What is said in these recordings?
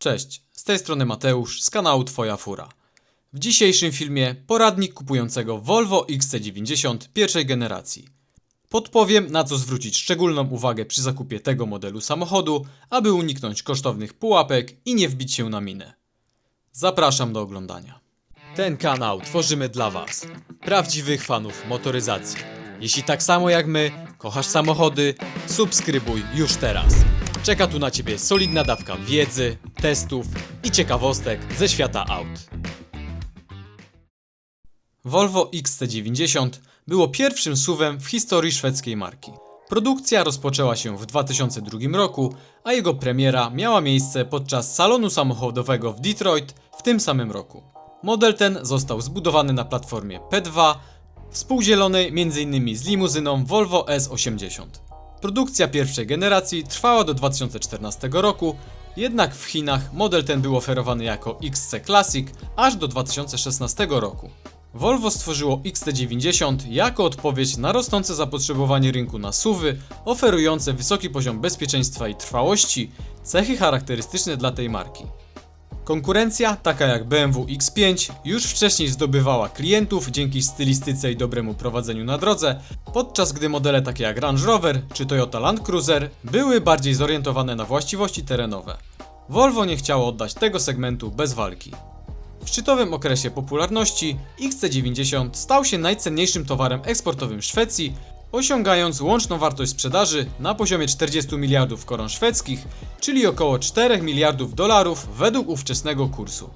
Cześć, z tej strony Mateusz z kanału Twoja Fura. W dzisiejszym filmie poradnik kupującego Volvo XC90 pierwszej generacji. Podpowiem na co zwrócić szczególną uwagę przy zakupie tego modelu samochodu, aby uniknąć kosztownych pułapek i nie wbić się na minę. Zapraszam do oglądania. Ten kanał tworzymy dla Was, prawdziwych fanów motoryzacji. Jeśli tak samo jak my, kochasz samochody, subskrybuj już teraz. Czeka tu na Ciebie solidna dawka wiedzy, testów i ciekawostek ze świata aut. Volvo XC90 było pierwszym SUVem w historii szwedzkiej marki. Produkcja rozpoczęła się w 2002 roku, a jego premiera miała miejsce podczas salonu samochodowego w Detroit w tym samym roku. Model ten został zbudowany na platformie P2, współdzielonej m.in. z limuzyną Volvo S80. Produkcja pierwszej generacji trwała do 2014 roku, jednak w Chinach model ten był oferowany jako XC Classic aż do 2016 roku. Volvo stworzyło XC90 jako odpowiedź na rosnące zapotrzebowanie rynku na SUVy, oferujące wysoki poziom bezpieczeństwa i trwałości, cechy charakterystyczne dla tej marki. Konkurencja, taka jak BMW X5, już wcześniej zdobywała klientów dzięki stylistyce i dobremu prowadzeniu na drodze, podczas gdy modele takie jak Range Rover czy Toyota Land Cruiser były bardziej zorientowane na właściwości terenowe. Volvo nie chciało oddać tego segmentu bez walki. W szczytowym okresie popularności XC90 stał się najcenniejszym towarem eksportowym Szwecji, osiągając łączną wartość sprzedaży na poziomie 40 miliardów koron szwedzkich, czyli około 4 miliardów dolarów według ówczesnego kursu.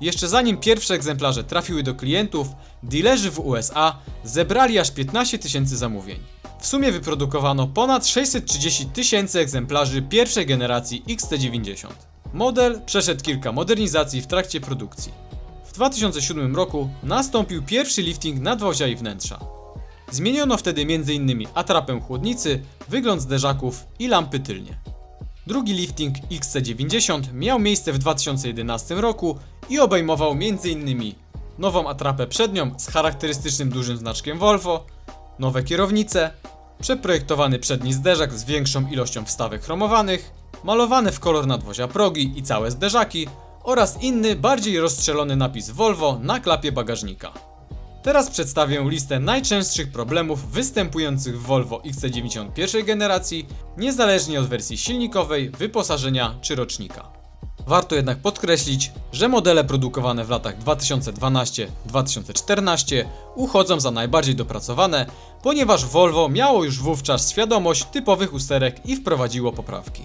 Jeszcze zanim pierwsze egzemplarze trafiły do klientów, dealerzy w USA zebrali aż 15 tysięcy zamówień. W sumie wyprodukowano ponad 630 tysięcy egzemplarzy pierwszej generacji XT90. Model przeszedł kilka modernizacji w trakcie produkcji. W 2007 roku nastąpił pierwszy lifting nadwozia i wnętrza. Zmieniono wtedy m.in. atrapę chłodnicy, wygląd zderzaków i lampy tylnie. Drugi lifting XC90 miał miejsce w 2011 roku i obejmował m.in. nową atrapę przednią z charakterystycznym dużym znaczkiem Volvo, nowe kierownice, przeprojektowany przedni zderzak z większą ilością wstawek chromowanych, malowane w kolor nadwozia progi i całe zderzaki oraz inny, bardziej rozstrzelony napis Volvo na klapie bagażnika. Teraz przedstawię listę najczęstszych problemów występujących w Volvo XC90 pierwszej generacji, niezależnie od wersji silnikowej, wyposażenia czy rocznika. Warto jednak podkreślić, że modele produkowane w latach 2012-2014 uchodzą za najbardziej dopracowane, ponieważ Volvo miało już wówczas świadomość typowych usterek i wprowadziło poprawki.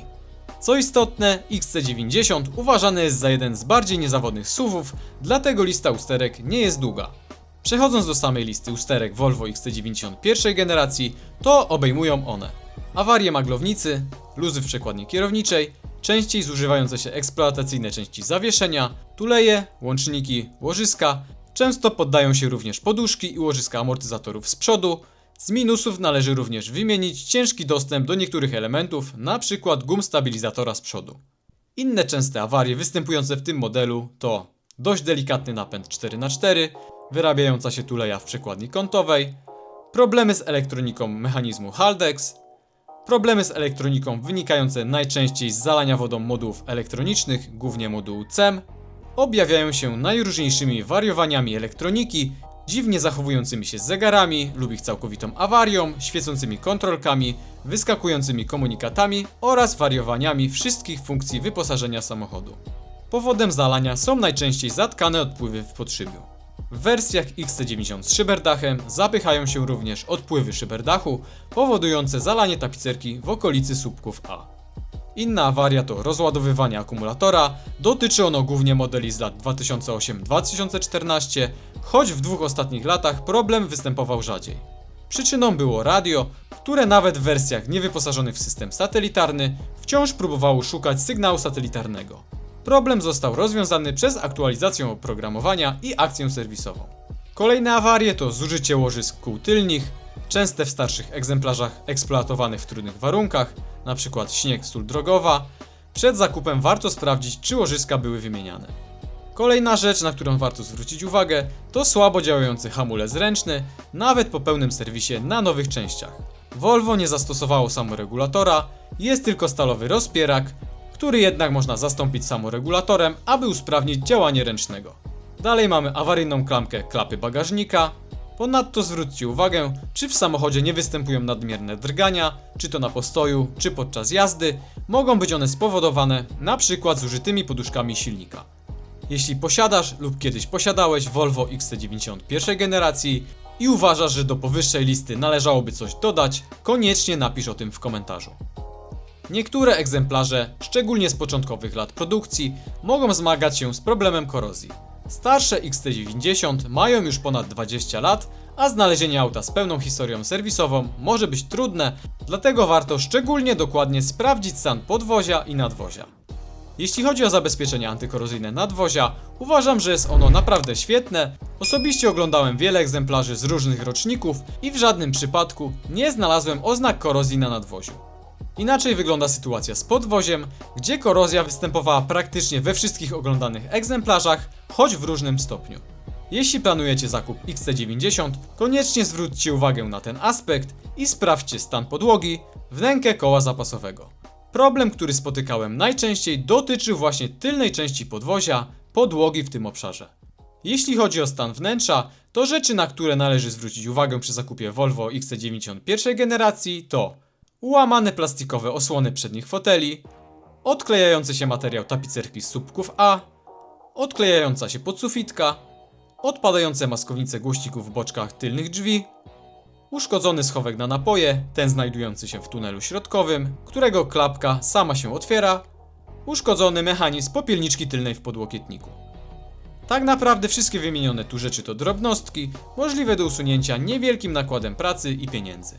Co istotne, XC90 uważany jest za jeden z bardziej niezawodnych SUVów, dlatego lista usterek nie jest długa. Przechodząc do samej listy usterek Volvo XC90 pierwszej generacji, to obejmują one awarie maglownicy, luzy w przekładni kierowniczej, częściej zużywające się eksploatacyjne części zawieszenia, tuleje, łączniki, łożyska, często poddają się również poduszki i łożyska amortyzatorów z przodu. Z minusów należy również wymienić ciężki dostęp do niektórych elementów, np. gum stabilizatora z przodu. Inne częste awarie występujące w tym modelu to dość delikatny napęd 4x4, wyrabiająca się tuleja w przekładni kątowej, problemy z elektroniką mechanizmu Haldex, problemy z elektroniką wynikające najczęściej z zalania wodą modułów elektronicznych, głównie modułu CEM, objawiają się najróżniejszymi wariowaniami elektroniki, dziwnie zachowującymi się zegarami lub ich całkowitą awarią, świecącymi kontrolkami, wyskakującymi komunikatami oraz wariowaniami wszystkich funkcji wyposażenia samochodu. Powodem zalania są najczęściej zatkane odpływy w podszybiu. W wersjach XC90 z szyberdachem zapychają się również odpływy szyberdachu, powodujące zalanie tapicerki w okolicy słupków A. Inna awaria to rozładowywanie akumulatora, dotyczy ono głównie modeli z lat 2008-2014, choć w dwóch ostatnich latach problem występował rzadziej. Przyczyną było radio, które nawet w wersjach niewyposażonych w system satelitarny wciąż próbowało szukać sygnału satelitarnego. Problem został rozwiązany przez aktualizację oprogramowania i akcję serwisową. Kolejne awarie to zużycie łożysk kół tylnych, częste w starszych egzemplarzach eksploatowanych w trudnych warunkach, np. śnieg, sól drogowa. Przed zakupem warto sprawdzić, czy łożyska były wymieniane. Kolejna rzecz, na którą warto zwrócić uwagę, to słabo działający hamulec ręczny, nawet po pełnym serwisie na nowych częściach. Volvo nie zastosowało samoregulatora, jest tylko stalowy rozpierak, który jednak można zastąpić samoregulatorem, aby usprawnić działanie ręcznego. Dalej mamy awaryjną klamkę klapy bagażnika. Ponadto zwróćcie uwagę, czy w samochodzie nie występują nadmierne drgania, czy to na postoju, czy podczas jazdy. Mogą być one spowodowane przykład zużytymi poduszkami silnika. Jeśli posiadasz lub kiedyś posiadałeś Volvo XC90 pierwszej generacji i uważasz, że do powyższej listy należałoby coś dodać, koniecznie napisz o tym w komentarzu. Niektóre egzemplarze, szczególnie z początkowych lat produkcji, mogą zmagać się z problemem korozji. Starsze XT90 mają już ponad 20 lat, a znalezienie auta z pełną historią serwisową może być trudne, dlatego warto szczególnie dokładnie sprawdzić stan podwozia i nadwozia. Jeśli chodzi o zabezpieczenie antykorozyjne nadwozia, uważam, że jest ono naprawdę świetne. Osobiście oglądałem wiele egzemplarzy z różnych roczników i w żadnym przypadku nie znalazłem oznak korozji na nadwoziu. Inaczej wygląda sytuacja z podwoziem, gdzie korozja występowała praktycznie we wszystkich oglądanych egzemplarzach, choć w różnym stopniu. Jeśli planujecie zakup XC90, koniecznie zwróćcie uwagę na ten aspekt i sprawdźcie stan podłogi, wnękę koła zapasowego. Problem, który spotykałem najczęściej, dotyczył właśnie tylnej części podwozia, podłogi w tym obszarze. Jeśli chodzi o stan wnętrza, to rzeczy, na które należy zwrócić uwagę przy zakupie Volvo XC90 pierwszej generacji to ułamane plastikowe osłony przednich foteli, odklejający się materiał tapicerki z słupków A, odklejająca się podsufitka, odpadające maskownice głośników w boczkach tylnych drzwi, uszkodzony schowek na napoje, ten znajdujący się w tunelu środkowym, którego klapka sama się otwiera, uszkodzony mechanizm popielniczki tylnej w podłokietniku. Tak naprawdę wszystkie wymienione tu rzeczy to drobnostki, możliwe do usunięcia niewielkim nakładem pracy i pieniędzy.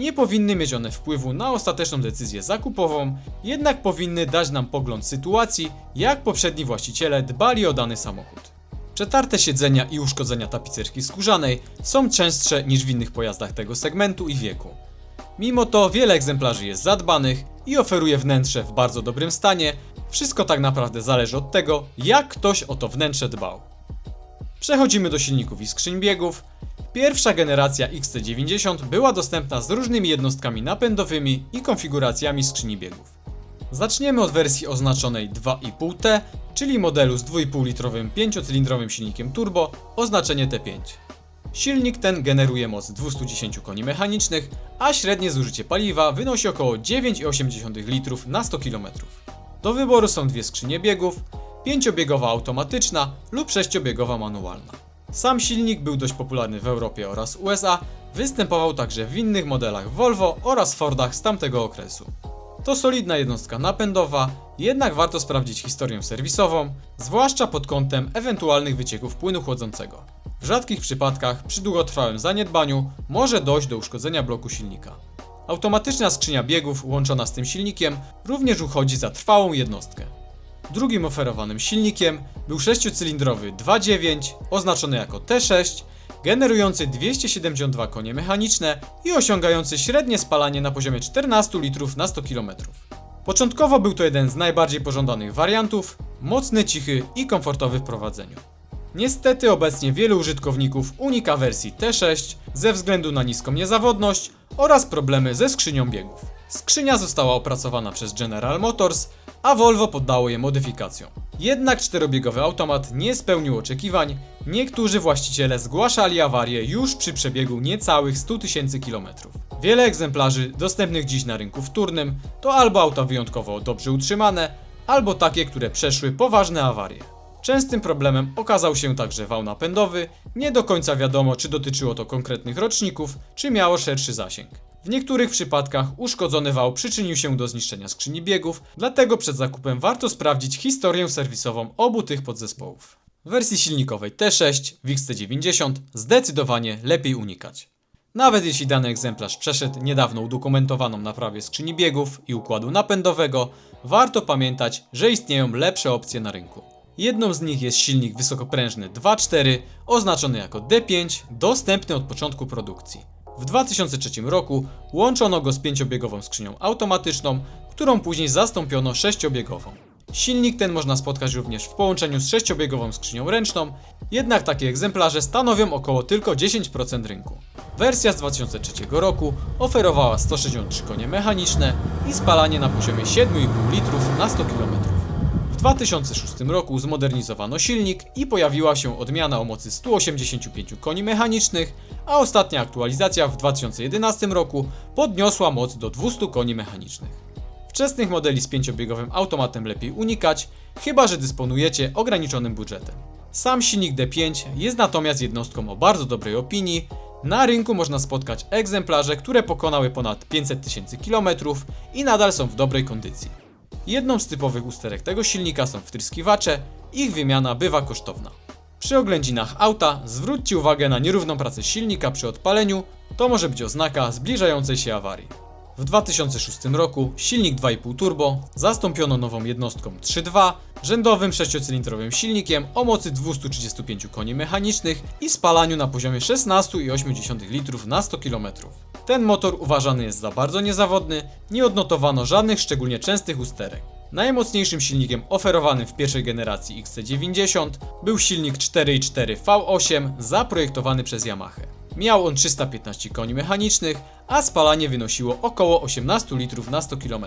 Nie powinny mieć one wpływu na ostateczną decyzję zakupową, jednak powinny dać nam pogląd sytuacji, jak poprzedni właściciele dbali o dany samochód. Przetarte siedzenia i uszkodzenia tapicerki skórzanej są częstsze niż w innych pojazdach tego segmentu i wieku. Mimo to wiele egzemplarzy jest zadbanych i oferuje wnętrze w bardzo dobrym stanie. Wszystko tak naprawdę zależy od tego, jak ktoś o to wnętrze dbał. Przechodzimy do silników i skrzyń biegów. Pierwsza generacja XT90 była dostępna z różnymi jednostkami napędowymi i konfiguracjami skrzyni biegów. Zaczniemy od wersji oznaczonej 2,5T, czyli modelu z 2,5 litrowym 5-cylindrowym silnikiem turbo, oznaczenie T5. Silnik ten generuje moc 210 koni mechanicznych, a średnie zużycie paliwa wynosi około 9,8 litrów na 100 km. Do wyboru są dwie skrzynie biegów, 5-biegowa automatyczna lub 6-biegowa manualna. Sam silnik był dość popularny w Europie oraz USA, występował także w innych modelach Volvo oraz Fordach z tamtego okresu. To solidna jednostka napędowa, jednak warto sprawdzić historię serwisową, zwłaszcza pod kątem ewentualnych wycieków płynu chłodzącego. W rzadkich przypadkach przy długotrwałym zaniedbaniu może dojść do uszkodzenia bloku silnika. Automatyczna skrzynia biegów łączona z tym silnikiem również uchodzi za trwałą jednostkę. Drugim oferowanym silnikiem był 6-cylindrowy 2.9 oznaczony jako T6, generujący 272 konie mechaniczne i osiągający średnie spalanie na poziomie 14 litrów na 100 km. Początkowo był to jeden z najbardziej pożądanych wariantów, mocny, cichy i komfortowy w prowadzeniu. Niestety obecnie wielu użytkowników unika wersji T6 ze względu na niską niezawodność oraz problemy ze skrzynią biegów. Skrzynia została opracowana przez General Motors, a Volvo poddało je modyfikacjom. Jednak czterobiegowy automat nie spełnił oczekiwań, niektórzy właściciele zgłaszali awarię już przy przebiegu niecałych 100 tysięcy kilometrów. Wiele egzemplarzy dostępnych dziś na rynku wtórnym to albo auta wyjątkowo dobrze utrzymane, albo takie, które przeszły poważne awarie. Częstym problemem okazał się także wał napędowy, nie do końca wiadomo czy dotyczyło to konkretnych roczników, czy miało szerszy zasięg. W niektórych przypadkach uszkodzony wał przyczynił się do zniszczenia skrzyni biegów, dlatego przed zakupem warto sprawdzić historię serwisową obu tych podzespołów. W wersji silnikowej T6 w XT90 zdecydowanie lepiej unikać. Nawet jeśli dany egzemplarz przeszedł niedawno udokumentowaną naprawę skrzyni biegów i układu napędowego, warto pamiętać, że istnieją lepsze opcje na rynku. Jedną z nich jest silnik wysokoprężny 2.4 oznaczony jako D5, dostępny od początku produkcji. W 2003 roku łączono go z pięciobiegową skrzynią automatyczną, którą później zastąpiono sześciobiegową. Silnik ten można spotkać również w połączeniu z sześciobiegową skrzynią ręczną, jednak takie egzemplarze stanowią około tylko 10% rynku. Wersja z 2003 roku oferowała 163 konie mechaniczne i spalanie na poziomie 7,5 litrów na 100 km. W 2006 roku zmodernizowano silnik i pojawiła się odmiana o mocy 185 koni mechanicznych, a ostatnia aktualizacja w 2011 roku podniosła moc do 200 koni mechanicznych. Wczesnych modeli z pięciobiegowym automatem lepiej unikać, chyba że dysponujecie ograniczonym budżetem. Sam silnik D5 jest natomiast jednostką o bardzo dobrej opinii. Na rynku można spotkać egzemplarze, które pokonały ponad 500 tysięcy kilometrów i nadal są w dobrej kondycji. Jedną z typowych usterek tego silnika są wtryskiwacze, ich wymiana bywa kosztowna. Przy oględzinach auta zwróćcie uwagę na nierówną pracę silnika przy odpaleniu, to może być oznaka zbliżającej się awarii. W 2006 roku silnik 2,5 turbo zastąpiono nową jednostką 3.2, rzędowym 6-cylindrowym silnikiem o mocy 235 koni mechanicznych i spalaniu na poziomie 16,8 litrów na 100 km. Ten motor uważany jest za bardzo niezawodny, nie odnotowano żadnych szczególnie częstych usterek. Najmocniejszym silnikiem oferowanym w pierwszej generacji XC90 był silnik 4.4 V8 zaprojektowany przez Yamaha. Miał on 315 koni mechanicznych, a spalanie wynosiło około 18 litrów na 100 km.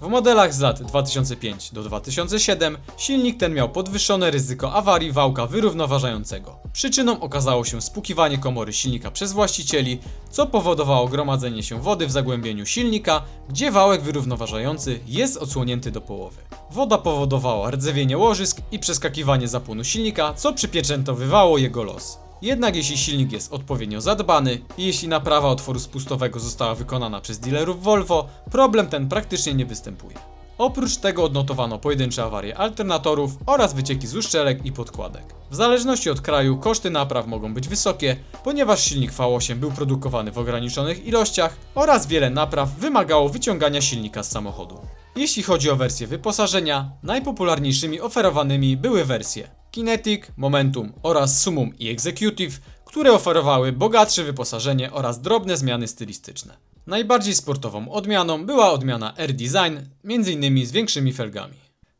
W modelach z lat 2005 do 2007 silnik ten miał podwyższone ryzyko awarii wałka wyrównoważającego. Przyczyną okazało się spłukiwanie komory silnika przez właścicieli, co powodowało gromadzenie się wody w zagłębieniu silnika, gdzie wałek wyrównoważający jest odsłonięty do połowy. Woda powodowała rdzewienie łożysk i przeskakiwanie zapłonu silnika, co przypieczętowywało jego los. Jednak jeśli silnik jest odpowiednio zadbany i jeśli naprawa otworu spustowego została wykonana przez dealerów Volvo, problem ten praktycznie nie występuje. Oprócz tego odnotowano pojedyncze awarie alternatorów oraz wycieki z uszczelek i podkładek. W zależności od kraju koszty napraw mogą być wysokie, ponieważ silnik V8 był produkowany w ograniczonych ilościach oraz wiele napraw wymagało wyciągania silnika z samochodu. Jeśli chodzi o wersje wyposażenia, najpopularniejszymi oferowanymi były wersje Kinetic, Momentum oraz Summum i Executive, które oferowały bogatsze wyposażenie oraz drobne zmiany stylistyczne. Najbardziej sportową odmianą była odmiana Air Design, m.in. z większymi felgami.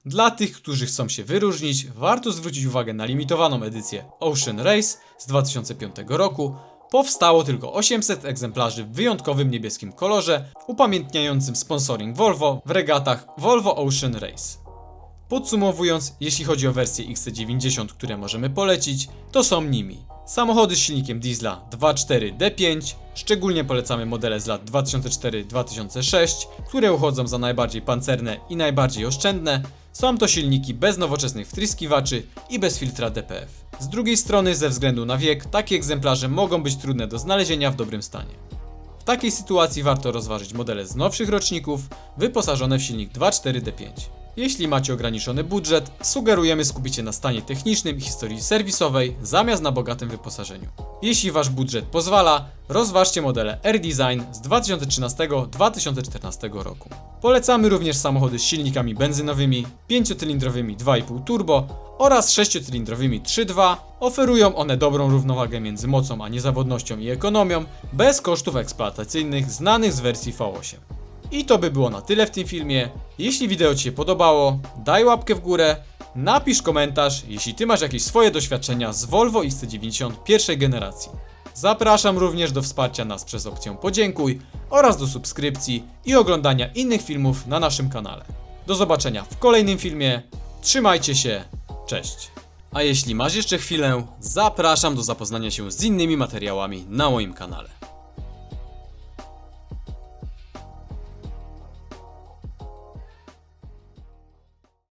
Dla tych, którzy chcą się wyróżnić, warto zwrócić uwagę na limitowaną edycję Ocean Race z 2005 roku. Powstało tylko 800 egzemplarzy w wyjątkowym niebieskim kolorze, upamiętniającym sponsoring Volvo w regatach Volvo Ocean Race. Podsumowując, jeśli chodzi o wersję XC90, które możemy polecić, to są nimi samochody z silnikiem diesla 2.4 D5, szczególnie polecamy modele z lat 2004-2006, które uchodzą za najbardziej pancerne i najbardziej oszczędne. Są to silniki bez nowoczesnych wtryskiwaczy i bez filtra DPF. Z drugiej strony, ze względu na wiek, takie egzemplarze mogą być trudne do znalezienia w dobrym stanie. W takiej sytuacji warto rozważyć modele z nowszych roczników, wyposażone w silnik 2.4 D5. Jeśli macie ograniczony budżet, sugerujemy skupić się na stanie technicznym i historii serwisowej zamiast na bogatym wyposażeniu. Jeśli wasz budżet pozwala, rozważcie modele Air Design z 2013-2014 roku. Polecamy również samochody z silnikami benzynowymi, 5-cylindrowymi 2,5 turbo oraz 6-cylindrowymi 3.2. Oferują one dobrą równowagę między mocą a niezawodnością i ekonomią, bez kosztów eksploatacyjnych znanych z wersji V8. I to by było na tyle w tym filmie. Jeśli wideo Ci się podobało, daj łapkę w górę, napisz komentarz, jeśli Ty masz jakieś swoje doświadczenia z Volvo XC90 pierwszej generacji. Zapraszam również do wsparcia nas przez opcję podziękuj oraz do subskrypcji i oglądania innych filmów na naszym kanale. Do zobaczenia w kolejnym filmie. Trzymajcie się. Cześć. A jeśli masz jeszcze chwilę, zapraszam do zapoznania się z innymi materiałami na moim kanale.